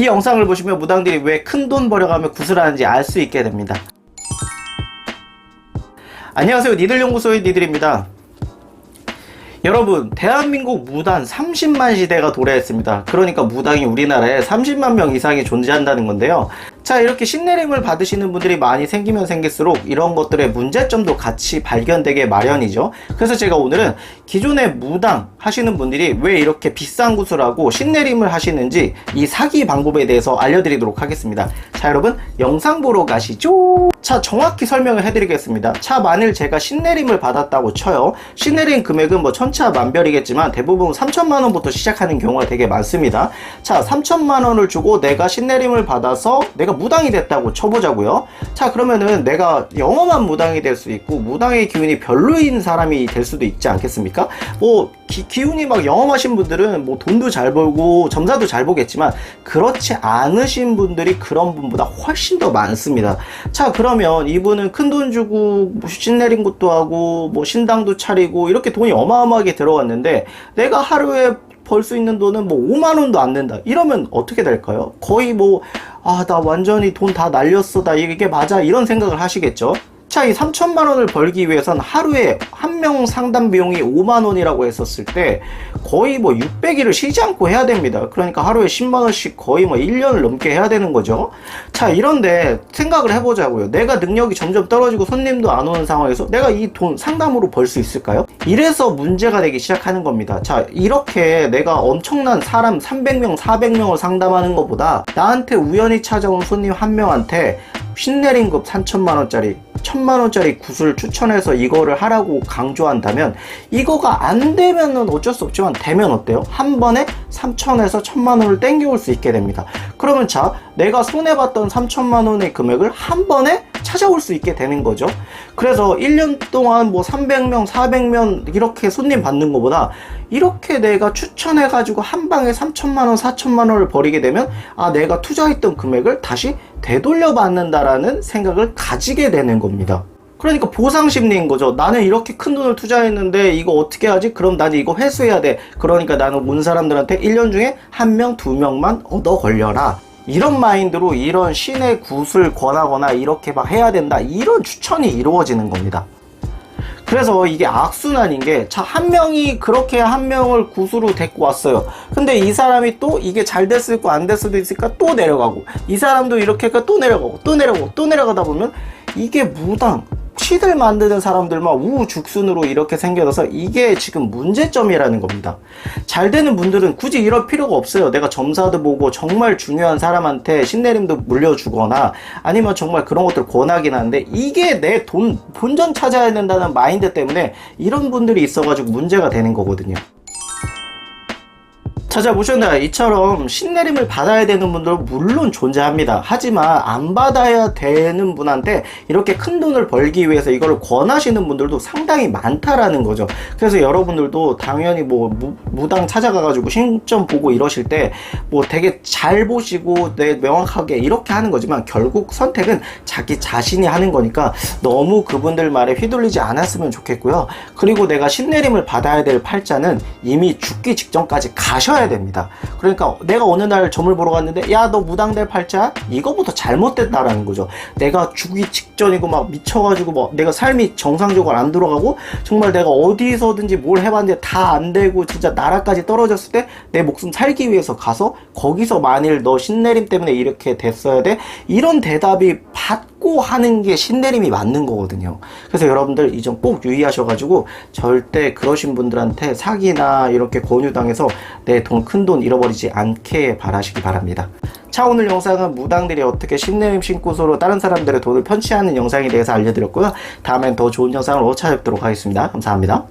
이 영상을 보시면 무당들이 왜 큰 돈 벌여가며 구슬하는지 알 수 있게 됩니다. 안녕하세요. 니들 연구소의 니들입니다. 여러분, 대한민국 무당 30만 시대가 도래했습니다. 그러니까 무당이 우리나라에 30만 명 이상이 존재한다는 건데요. 자, 이렇게 신내림을 받으시는 분들이 많이 생기면 생길수록 이런 것들의 문제점도 같이 발견되게 마련이죠. 그래서 제가 오늘은 기존에 무당 하시는 분들이 왜 이렇게 비싼 구슬하고 신내림을 하시는지 이 사기 방법에 대해서 알려드리도록 하겠습니다. 자, 여러분, 영상 보러 가시죠. 자, 정확히 설명을 해드리겠습니다. 자, 만일 제가 신내림을 받았다고 쳐요. 신내림 금액은 뭐 천차 만별이겠지만 대부분 3천만 원부터 시작하는 경우가 되게 많습니다. 자, 3천만 원을 주고 내가 신내림을 받아서 내가 무당이 됐다고 쳐보자고요. 자, 그러면은 내가 영험한 무당이 될 수 있고 무당의 기운이 별로인 사람이 될 수도 있지 않겠습니까? 뭐 기, 운이막 영험하신 분들은 뭐 돈도 잘 벌고 점사도 잘 보겠지만 그렇지 않으신 분들이 그런 분보다 훨씬 더 많습니다. 자, 그러면 이분은 큰 돈 주고 뭐 신 내린 것도 하고 뭐 신당도 차리고 이렇게 돈이 어마어마하게 들어갔는데 내가 하루에 벌 수 있는 돈은 뭐 5만 원도 안 된다. 이러면 어떻게 될까요? 거의 뭐 아, 나 완전히 돈 다 날렸어. 나 이게 맞아. 이런 생각을 하시겠죠? 자, 이 3천만 원을 벌기 위해선 하루에 한 명 상담 비용이 5만 원이라고 했었을 때 거의 뭐 600일을 쉬지 않고 해야 됩니다. 그러니까 하루에 10만 원씩 거의 뭐 1년을 넘게 해야 되는 거죠. 자, 이런데 생각을 해보자고요. 내가 능력이 점점 떨어지고 손님도 안 오는 상황에서 내가 이 돈 상담으로 벌 수 있을까요? 이래서 문제가 되기 시작하는 겁니다. 자, 이렇게 내가 엄청난 사람 300명, 400명을 상담하는 것보다 나한테 우연히 찾아온 손님 한 명한테 신내림급 3천만 원짜리 천만 원짜리 구슬 추천해서 이거를 하라고 강조한다면 이거가 안 되면은 어쩔 수 없지만 되면 어때요? 한 번에 3천에서 천만 원을 땡겨올 수 있게 됩니다. 그러면 자, 내가 손해봤던 3천만 원의 금액을 한 번에 찾아올 수 있게 되는 거죠. 그래서 1년 동안 뭐 300명, 400명 이렇게 손님 받는 것보다 이렇게 내가 추천해가지고 한 방에 3천만 원, 4천만 원을 버리게 되면 아, 내가 투자했던 금액을 다시 되돌려 받는다라는 생각을 가지게 되는 겁니다. 그러니까 보상 심리인 거죠. 나는 이렇게 큰 돈을 투자했는데 이거 어떻게 하지? 그럼 나는 이거 회수해야 돼. 그러니까 나는 온 사람들한테 1년 중에 한 명, 두 명만 얻어 걸려라. 이런 마인드로 이런 신의 굿을 권하거나 이렇게 막 해야 된다. 이런 추천이 이루어지는 겁니다. 그래서 이게 악순환인 게, 자, 한 명이 그렇게 한 명을 구수로 데리고 왔어요. 근데 이 사람이 또 이게 잘 됐을 거안 됐을 수도 있으니까 또 내려가고, 이 사람도 이렇게 또 내려가고, 또 내려가고, 또 내려가다 보면 이게 무당, 시들 만드는 사람들만 우죽순으로 이렇게 생겨서 이게 지금 문제점이라는 겁니다. 잘 되는 분들은 굳이 이럴 필요가 없어요. 내가 점사도 보고 정말 중요한 사람한테 신내림도 물려주거나 아니면 정말 그런 것들 권하긴 하는데 이게 내 돈 본전 찾아야 된다는 마인드 때문에 이런 분들이 있어가지고 문제가 되는 거거든요. 찾아보셨나요? 이처럼 신내림을 받아야 되는 분들은 물론 존재합니다. 하지만 안 받아야 되는 분한테 이렇게 큰 돈을 벌기 위해서 이걸 권하시는 분들도 상당히 많다라는 거죠. 그래서 여러분들도 당연히 뭐 무, 당 찾아가가지고 신점 보고 이러실 때 뭐 되게 잘 보시고 내 명확하게 이렇게 하는 거지만 결국 선택은 자기 자신이 하는 거니까 너무 그분들 말에 휘둘리지 않았으면 좋겠고요. 그리고 내가 신내림을 받아야 될 팔자는 이미 죽기 직전까지 가셔야 됩니다. 그러니까 내가 어느 날 점을 보러 갔는데 야 너 무당될 팔자 이거부터 잘못됐다라는 거죠. 내가 죽기 직전이고 막 미쳐가지고 뭐 내가 삶이 정상적으로 안 들어가고 정말 내가 어디서든지 뭘 해봤는데 다 안 되고 진짜 나라까지 떨어졌을 때 내 목숨 살기 위해서 가서 거기서 만일 너 신내림 때문에 이렇게 됐어야 돼 이런 대답이 받 고 하는 게 신내림이 맞는 거거든요. 그래서 여러분들 이 점 꼭 유의하셔가지고 절대 그러신 분들한테 사기나 이렇게 권유당해서 내 돈 큰 돈 잃어버리지 않게 바라시기 바랍니다. 자 오늘 영상은 무당들이 어떻게 신내림 신고소로 다른 사람들의 돈을 편취하는 영상에 대해서 알려드렸고요. 다음엔 더 좋은 영상으로 찾아뵙도록 하겠습니다. 감사합니다.